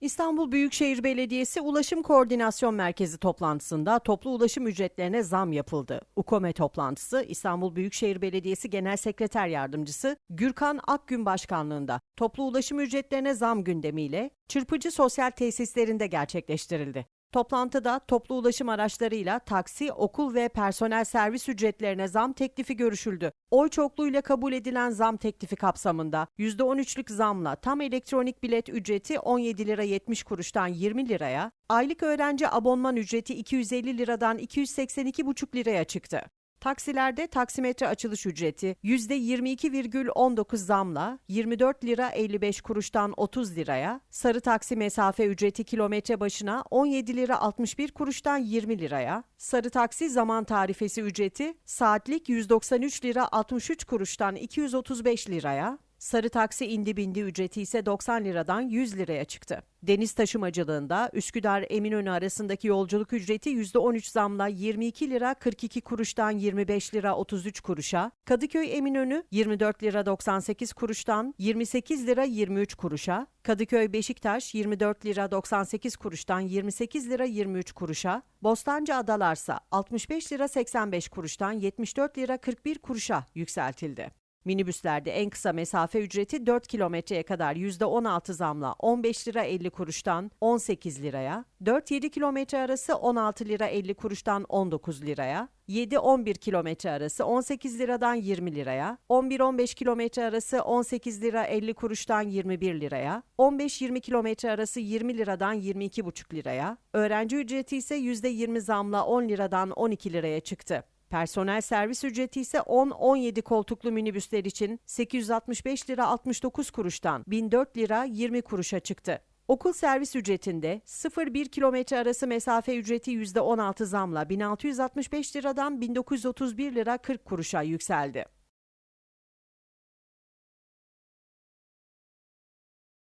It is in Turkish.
İstanbul Büyükşehir Belediyesi Ulaşım Koordinasyon Merkezi toplantısında toplu ulaşım ücretlerine zam yapıldı. UKOME toplantısı İstanbul Büyükşehir Belediyesi Genel Sekreter Yardımcısı Gürkan Akgün başkanlığında toplu ulaşım ücretlerine zam gündemiyle çırpıcı sosyal tesislerinde gerçekleştirildi. Toplantıda toplu ulaşım araçlarıyla taksi, okul ve personel servis ücretlerine zam teklifi görüşüldü. Oy çokluğuyla kabul edilen zam teklifi kapsamında %13'lük zamla tam elektronik bilet ücreti 17 lira 70 kuruştan 20 liraya, aylık öğrenci abonman ücreti 250 liradan 282,5 liraya çıktı. Taksilerde taksimetre açılış ücreti %22,19 zamla 24 lira 55 kuruştan 30 liraya, sarı taksi mesafe ücreti kilometre başına 17 lira 61 kuruştan 20 liraya, sarı taksi zaman tarifesi ücreti saatlik 193 lira 63 kuruştan 235 liraya, Sarı taksi indi bindi ücreti ise 90 liradan 100 liraya çıktı. Deniz taşımacılığında Üsküdar Eminönü arasındaki yolculuk ücreti %13 zamla 22 lira 42 kuruştan 25 lira 33 kuruşa, Kadıköy Eminönü 24 lira 98 kuruştan 28 lira 23 kuruşa, Kadıköy Beşiktaş 24 lira 98 kuruştan 28 lira 23 kuruşa, Bostancı Adalarsa 65 lira 85 kuruştan 74 lira 41 kuruşa yükseltildi. Minibüslerde en kısa mesafe ücreti 4 kilometreye kadar %16 zamla 15 lira 50 kuruştan 18 liraya, 4-7 kilometre arası 16 lira 50 kuruştan 19 liraya, 7-11 kilometre arası 18 liradan 20 liraya, 11-15 kilometre arası 18 lira 50 kuruştan 21 liraya, 15-20 kilometre arası 20 liradan 22,5 liraya, öğrenci ücreti ise %20 zamla 10 liradan 12 liraya çıktı. Personel servis ücreti ise 10-17 koltuklu minibüsler için 865 lira 69 kuruştan 1004 lira 20 kuruşa çıktı. Okul servis ücretinde 0-1 kilometre arası mesafe ücreti %16 zamla 1665 liradan 1931 lira 40 kuruşa yükseldi.